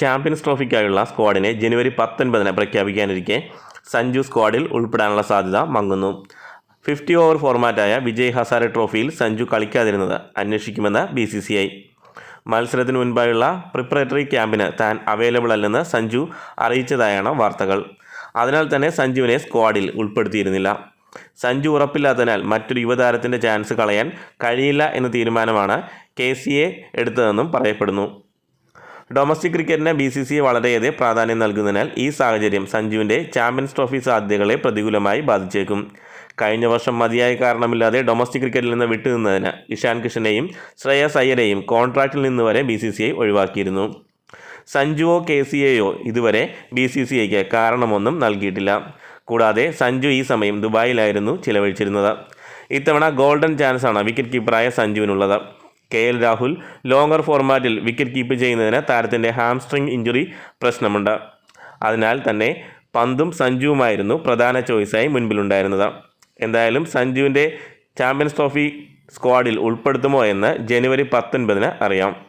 Champions ട്രോഫിക്കായുള്ള സ്ക്വാഡിനെ ജനുവരി പത്തൊൻപതിന് പ്രഖ്യാപിക്കാനിരിക്കെ സഞ്ജു സ്ക്വാഡിൽ ഉൾപ്പെടാനുള്ള സാധ്യത മങ്ങുന്നു. ഫിഫ്റ്റി ഓവർ ഫോർമാറ്റായ വിജയ് ഹസാരെ ട്രോഫിയിൽ സഞ്ജു കളിക്കാതിരുന്നത് അന്വേഷിക്കുമെന്ന് ബി സി സി ഐ. മത്സരത്തിന് മുൻപായുള്ള പ്രിപ്പറേറ്ററി ക്യാമ്പിന് താൻ അവൈലബിൾ അല്ലെന്ന് സഞ്ജു അറിയിച്ചതായാണ് വാർത്തകൾ. അതിനാൽ തന്നെ സഞ്ജുവിനെ സ്ക്വാഡിൽ ഉൾപ്പെടുത്തിയിരുന്നില്ല. സഞ്ജു ഉറപ്പില്ലാത്തതിനാൽ മറ്റൊരു യുവതാരത്തിന്റെ ചാൻസ് കളയാൻ കഴിയില്ല എന്ന തീരുമാനമാണ് കെ സി എ എടുത്തതെന്നും പറയപ്പെടുന്നു. ഡൊമസ്റ്റിക് ക്രിക്കറ്റിന് ബി സി സി വളരെയേറെ പ്രാധാന്യം നൽകുന്നതിനാൽ ഈ സാഹചര്യം സഞ്ജുവിന്റെ ചാമ്പ്യൻസ് ട്രോഫി സാധ്യതകളെ പ്രതികൂലമായി ബാധിച്ചേക്കും. കഴിഞ്ഞ വർഷം മതിയായ കാരണമില്ലാതെ ഡൊമസ്റ്റിക് ക്രിക്കറ്റിൽ നിന്ന് വിട്ടുനിന്നതിന് ഇഷാൻ കിഷനെയും ശ്രേയസ് അയ്യരെയും കോൺട്രാക്റ്റിൽ നിന്ന് വരെ ബി സി സി ഒഴിവാക്കിയിരുന്നു. സഞ്ജുവോ കെ സി എയോ ഇതുവരെ ബി സി സി ഐക്ക് കാരണമൊന്നും നൽകിയിട്ടില്ല. കൂടാതെ സഞ്ജു ഈ സമയം ദുബായിലായിരുന്നു ചിലവഴിച്ചിരുന്നത്. ഇത്തവണ ഗോൾഡൻ ചാൻസാണ് വിക്കറ്റ് കീപ്പറായ സഞ്ജുവിനുള്ളത്. കെ എൽ രാഹുൽ ലോങ്ങർ ഫോർമാറ്റിൽ വിക്കറ്റ് കീപ്പ് ചെയ്യുന്നതിന് താരത്തിന്റെ ഹാംസ്ട്രിങ് ഇഞ്ചുറി പ്രശ്നമുണ്ട്. അതിനാൽ തന്നെ പന്തും സഞ്ജുവുമായിരുന്നു പ്രധാന ചോയ്സായി മുൻപിലുണ്ടായിരുന്നത്. എന്തായാലും സഞ്ജുവിന്റെ ചാമ്പ്യൻസ് ട്രോഫി സ്ക്വാഡിൽ ഉൾപ്പെടുത്തുമോ എന്ന് ജനുവരി പത്തൊൻപതിന് അറിയാം.